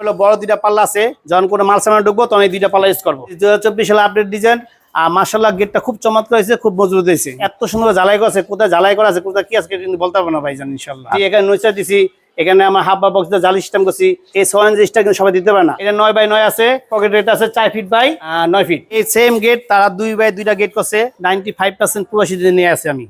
হলো বড় দুইটা পাল্লা আছে, যখন কোনো মাল সামান ঢুকবো তখন এই দুইটা পাল্লা ইউজ করব। দু হাজার চব্বিশ সালে আপডেট ডিজাইন আর মার্শাল্লাহ গেটটা খুব চমৎকার হয়েছে, খুব মজবুত হয়েছে। এত সুন্দর করা আছে, কোথায় জ্বালাই করা আছে, কোথায় কি আছে কিন্তু বলতে পারব না ভাইজান ইনশাল্লাহ এখানে নৈচা দিছি, এখানে আমার হাফ বা বক্স জালি সিস্টেম করছি, এই সোয়ান জিনিসটা কিন্তু সবাই দিতে পারে না। এটা নয় বাই নয় আছে পকেট রেট আছে চার ফিট বাই নয় ফিট এই সেম গেট তারা দুই বাই দুইটা গেট করছে নাইনটি ফাইভ পার্সেন্ট পুরোশি দিয়ে নিয়ে আসে আমি।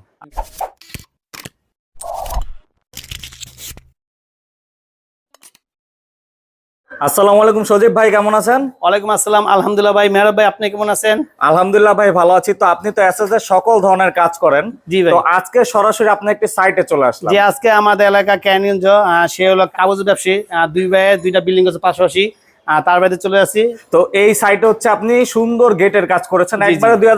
আসসালামু আলাইকুম সজীব ভাই কেমন আছেন? ওয়ালাইকুম আসসালাম। আলহামদুলিল্লাহ ভাই মেহরাব ভাই আপনি কেমন আছেন? আলহামদুলিল্লাহ ভাই ভালো আছি। তো আপনি তো এসএস এর সকল ধরনের কাজ করেন। জি ভাই। তো আজকে সরাসরি আপনি একটি সাইটে চলে আসলাম। যে আজকে আমাদের এলাকা ক্যানিয়ন সে হলো কাগজ ব্যবসায়ী। দুই ভাইয়ের দুইটা বিল্ডিং আছে পাশাপাশি। তার বাইরে চলে আসি। তো এই সাইটে হচ্ছে আপনি সুন্দর গেটের কাজ করেছেন। জি, জি। একবারে দুই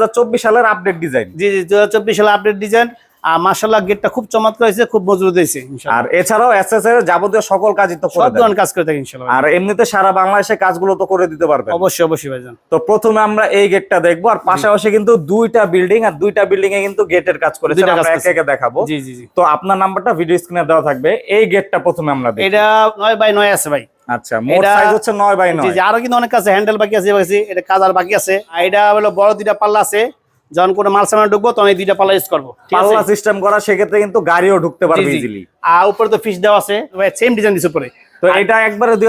সালের আপডেট ডিজাইন জি জি দু হাজার চব্বিশ সালে আপডেট ডিজাইন আর মার্শাল্লাহ গেটটা খুব চমৎকার হয়েছে খুব মজবুত হয়েছে আর এছাড়াও এসএস এর যাবতীয় সকল কাজই তো সব ধরনের কাজ করে থাকি আর এমনিতে সারা বাংলাদেশে কাজগুলো তো করে দিতে পারবেন। অবশ্যই অবশ্যই ভাইজান। তো প্রথমে আমরা এই গেটটা দেখব আর পাশাপাশি কিন্তু দুইটা বিল্ডিং আর দুইটা বিল্ডিং এ কিন্তু গেটের কাজ কাজ আমরা। একে একে দেখাবো। জি জি জি। তো আপনার নাম্বারটা ভিডিও স্ক্রিনে দেওয়া থাকবে। এই গেটটা প্রথমে আমরা দেখি এটা নয় বাই নয় আছে ভাই। আচ্ছা মোট সাইজ হচ্ছে নয় বাই জি নয়। জি আরও কিন্তু অনেক আছে হ্যান্ডেল বাকি আছে বাকি এটা কাজ আর বাকি আছে। এটা হলো বড় দুইটা পাল্লা আছে। যখন কোনো মাল সামান ঢুকবো তখন এই দুইটা পাল্লা ইউজ করব। পাল্লা সিস্টেম করা সেক্ষেত্রে কিন্তু গাড়িও ঢুকতে পারবে। ইজিলি আর উপরে তো ফিস দেওয়া আছে সেম ডিজাইন দিচ্ছে উপরে। তো এটা একবারে দুই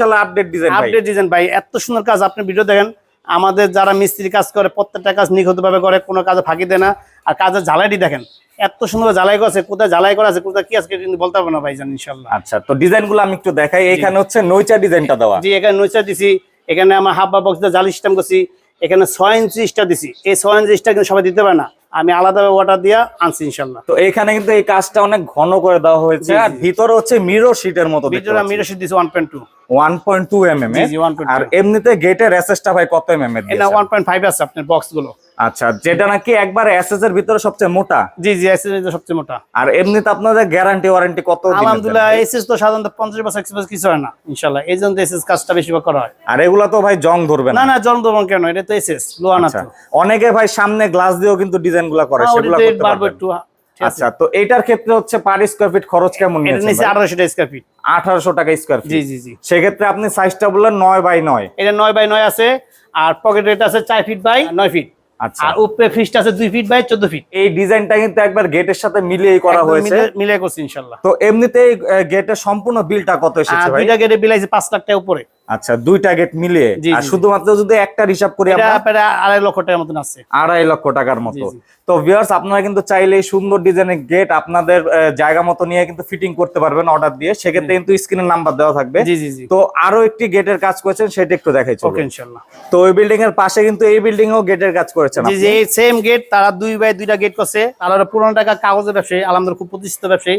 সালে আপডেট ডিজাইন আপডেট ডিজাইন ভাই। এত সুন্দর কাজ আপনি ভিডিও দেখেন আমাদের যারা মিস্ত্রি কাজ করে প্রত্যেকটা কাজ নিখুঁতভাবে করে কোনো কাজে ফাঁকি দেয় না আর কাজের ঝালাইটি দেখেন এত সুন্দর ঝালাই করা আছে কোথায় জ্বালাই করা আছে কোথায় কি আছে কিন্তু বলতে পারব না ভাইজান ইনশাল্লাহ আচ্ছা তো ডিজাইনগুলো আমি একটু দেখাই এখানে হচ্ছে নৈচা ডিজাইনটা দেওয়া। জি এখানে নৈচা দিছি এখানে আমার হাফ বা বক্স জালি সিস্টেম করছি এখানে ছয় ইঞ্চি স্টা দিছি। এই ছয় ইঞ্চি স্টা কিন্তু সবাই দিতে পারে না। আমি আলাদাভাবে ওয়াটার দিয়া আনছি ইনশাল্লাহ। তো এখানে কিন্তু এই কাজটা অনেক ঘন করে দেওয়া হয়েছে। আর ভিতরে হচ্ছে মিরো শিটের মতো ভিতরে মিরো শিট দিছি one point two one point two M M জি, জি, 1.2 আর এমনিতে গেটের অ্যাসেসটা ভাই কত mm এর এটা ওয়ান পয়েন্ট ফাইভ আছে আপনার বক্সগুলো। আচ্ছা যেটা নাকি একবার এসএস এর ভিতরে সবচেয়ে মোটা। জি জি এস সবচেয়ে মোটা। আর এমনিতে আপনাদের গ্যারান্টি ওয়ারেন্টি কত দিনের আলহামদুলিল্লাহ দেন? এসএস তো সাধারণত পঞ্চাশ বছর এক্সপ্রেস কিছু হয় না ইনশাল্লাহ এই জন্য এসএস কাজটা বেশিরভাগ করা হয়। আর এগুলা তো ভাই জং ধরবে না। না না জন্মদমন কেন? এটা তো এসএস লোয়া না আচ্ছা তো অনেকে ভাই সামনে গ্লাস দিয়েও কিন্তু ডিজাইনগুলা করে হ্যাঁ, সেগুলো করতে পারবেন। একটু আচ্ছা তো এটার ক্ষেত্রে হচ্ছে পার স্কোয়ার ফিট খরচ কেমন এটা নিয়েছেন নিচে আঠারোশো স্কোয়ার ফিট আঠারোশো টাকা স্কোয়ার জি ফিট জি জি। সেক্ষেত্রে আপনি সাইজটা বললেন নয় বাই নয়। এটা নয় বাই নয় আছে আর পকেট রেট আছে চার ফিট বাই নয় ফিট আচ্ছা আর উপরে ফিসটা আছে দুই ফিট বাই চোদ্দ ফিট এই ডিজাইনটা কিন্তু একবার গেটের সাথে মিলিয়ে করা হয়েছে। মিলে- মিলে করছি ইনশাল্লাহ। তো এমনিতেই গেটের সম্পূর্ণ বিলটা কত এসেছে ভাই? দুইটা গেটে বিলাইছে পাঁচ লাখ টাকা উপরে। আচ্ছা দুইটা গেট মিলিয়ে। আর শুধুমাত্র যদি একটা হিসাব করি আমরা আড়াই লক্ষ টাকার মতন আছে। আড়াই লক্ষ টাকার মতো। তো ভিউয়ার্স আপনারা কিন্তু চাইলে এই সুন্দর ডিজাইনের গেট আপনাদের জায়গা মতো নিয়ে কিন্তু ফিটিং করতে পারবেন অর্ডার দিয়ে। সেক্ষেত্রে কিন্তু স্ক্রিনের নাম্বার দেওয়া থাকবে। জি জি জি। তো আরও একটি গেটের কাজ করেছেন সেটা একটু দেখাই চলুন। ওকে ইনশাল্লাহ তো ওই বিল্ডিং এর পাশে কিন্তু এই বিল্ডিং এও গেটের কাজ করেছেন জি জি এই সেম গেট তারা দুই বাই দুইটা গেট করছে। তারা পুরোনো টাকা কাগজের ব্যবসায়ী আলহামদুলিল্লাহ খুব প্রতিষ্ঠিত ব্যবসায়ী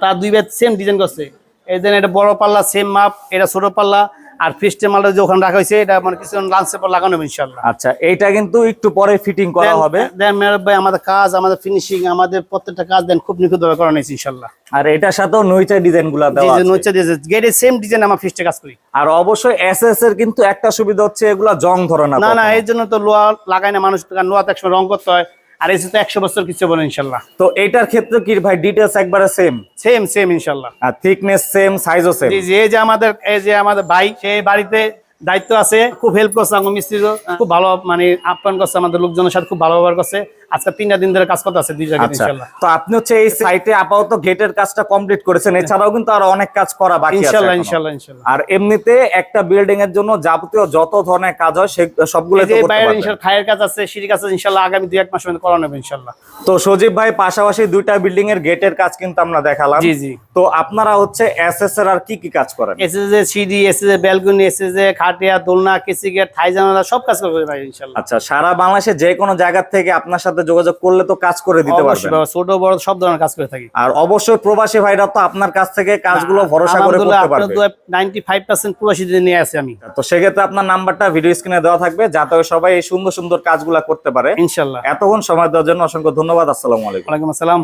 তারা দুই বাই সেম ডিজাইন করছে। এই দেন এটা বড় পাল্লা সেম মাপ এটা ছোট পাল্লা আর ফিস্টে মালটা যে ওখানে রাখা হয়েছে এটা মানে কিছু লাঞ্চ পেপার লাগানো ইনশাল্লাহ আচ্ছা এইটা কিন্তু একটু পরে ফিটিং করা হবে। দেন মেহরাব ভাই আমাদের কাজ আমাদের ফিনিশিং আমাদের প্রত্যেকটা কাজ দেন খুব নিখুঁত ভাবে করানো হয়েছে ইনশাল্লাহ আর এটার সাথেও নইচা ডিজাইনগুলা দেওয়া আছে। নইচা দিয়েছে গেটের সেম ডিজাইন আমার ফিস্টে কাজ করি। আর অবশ্যই এসএস এর কিন্তু একটা সুবিধা হচ্ছে এগুলা জং ধরে না না না। এই জন্য তো লোয়া লাগায় না মানুষ কারণ লোয়া তো একসময় রং করতে হয়। আর এসে তো একশো বছর কিছু বলে ইনশাল্লাহ। তো এটার ক্ষেত্রে কি ভাই ডিটেলস একবারে সেম সেম সেম ইনশাল্লাহ। আর থিকনেস সেম সাইজও সেম এই যে আমাদের এই যে আমাদের ভাই সেই বাড়িতে দায়িত্ব আছে খুব হেল্প করছে আমার মিস্ত্রি খুব ভালো মানে আপ্যায়ন করছে আমাদের লোকজনের সাথে খুব ভালো ব্যবহার করছে। আজকে তিনটা দিন ধরে কাজ করতে আছে দুই জায়গায় আচ্ছা। তো আপনি হচ্ছে এই সাইটে আপাতত গেটের কাজটা কমপ্লিট করেছেন এছাড়াও কিন্তু আরও অনেক কাজ করা বাকি আছে। ইনশাল্লাহ ইনশাল্লাহ আর এমনিতে একটা বিল্ডিং এর জন্য যাবতীয় যত ধরনের কাজ হয় সবগুলো এই যে বাইরের ইনশাল্লাহ খায়ের কাজ আছে সিঁড়ি কাজ আছে ইনশাল্লাহ আগামী দুই এক মাসের মধ্যে করানো হবে ইনশাল্লাহ। তো সজীব ভাই পাশাপাশি দুইটা বিল্ডিং এর গেটের কাজ কিন্তু আমরা দেখালাম। জি জি। তো আপনারা হচ্ছে এসএস এর আর কি কি কাজ করেন? এসএসএ সিডি এসএসএ ব্যালকনি এসএসএ খাটিয়া দোলনা কেসি গেট থাই জানালা সব কাজ করবে ভাই ইনশাল্লাহ। আচ্ছা সারা বাংলাদেশে যে কোনো জায়গা থেকে আপনার সাথে যোগাযোগ করলে তো কাজ করে দিতে পারবেন। ছোট বড় সব ধরনের কাজ করে থাকি। আর অবশ্যই প্রবাসী ভাইরা তো আপনার কাছ থেকে কাজগুলো ভরসা করে করতে পারবে। নাইনটি ফাইভ পার্সেন্ট প্রবাসী দিয়ে নিয়ে আসি আমি। তো সেক্ষেত্রে আপনার নাম্বারটা ভিডিও স্ক্রিনে দেওয়া থাকবে যাতে সবাই এই সুন্দর সুন্দর কাজগুলা করতে পারে। ইনশাল্লাহ। এতক্ষণ সময় দেওয়ার জন্য অসংখ্য ধন্যবাদ আসসালামু আলাইকুম। ওয়ালাইকুম আসসালাম।